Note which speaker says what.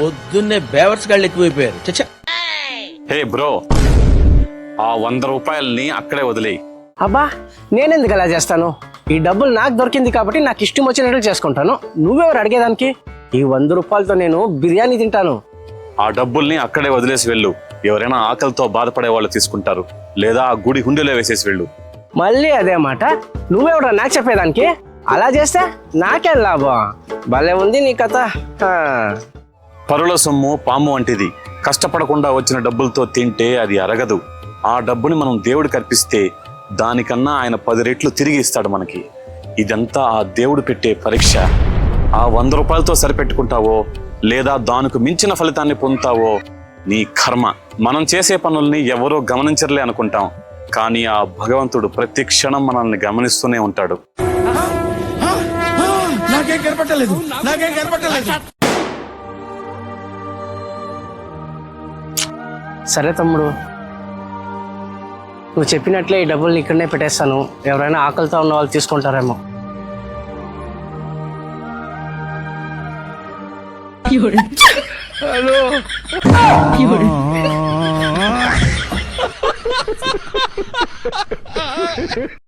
Speaker 1: పొద్దున్నే బేవర్స్ గాళ్ళు ఎక్కువైపోయారు. చచ్చా.
Speaker 2: హే బ్రో ఆ వంద రూపాయల్ని అక్కడే వదిలేయి.
Speaker 3: అబ్బా నేనెందుకు అలా చేస్తాను? ఈ డబ్బులు నాకు దొరికింది కాబట్టి నాకు ఇష్టం వచ్చినట్లు చేసుకుంటాను. నువ్వెవరు అడిగేదానికి? ఈ వంద రూపాయలతో నేను బిర్యానీ తింటాను.
Speaker 2: ఆ డబ్బుల్ని అక్కడే వదిలేసి వెళ్ళు. ఎవరైనా ఆకలితో బాధపడే వాళ్ళు తీసుకుంటారు. లేదా ఆ గుడి హుండీలో వేసేసి వెళ్ళు.
Speaker 3: మళ్ళీ అదే మాట. నువ్వెవరా నాకు చెప్పేదానికి? అలా చేస్తే నాకేం లాభం? భలే ఉంది నీ కథ.
Speaker 2: పరుల సొమ్ము పాము వంటిది. కష్టపడకుండా వచ్చిన డబ్బులతో తింటే అది అరగదు. ఆ డబ్బుని మనం దేవుడికి అర్పిస్తే దానికన్నా ఆయన పది రెట్లు తిరిగి ఇస్తాడు మనకి. ఇదంతా ఆ దేవుడు పెట్టే పరీక్ష. ఆ వంద రూపాయలతో సరిపెట్టుకుంటావో లేదా దానికి మించిన ఫలితాన్ని పొందుతావో నీ కర్మ. మనం చేసే పనుల్ని ఎవరో గమనించరులే అనుకుంటాం. కానీ ఆ భగవంతుడు ప్రతి క్షణం మనల్ని గమనిస్తూనే ఉంటాడు.
Speaker 4: నాకేం కనపట్టలేదు నాకేం కనపట్టలేదు
Speaker 3: సరే తమ్ముడు. నువ్వు చెప్పినట్లే ఈ డబ్బుల్ని ఇక్కడనే పెట్టేస్తాను. ఎవరైనా ఆకలితో ఉన్న వాళ్ళు తీసుకుంటారేమో.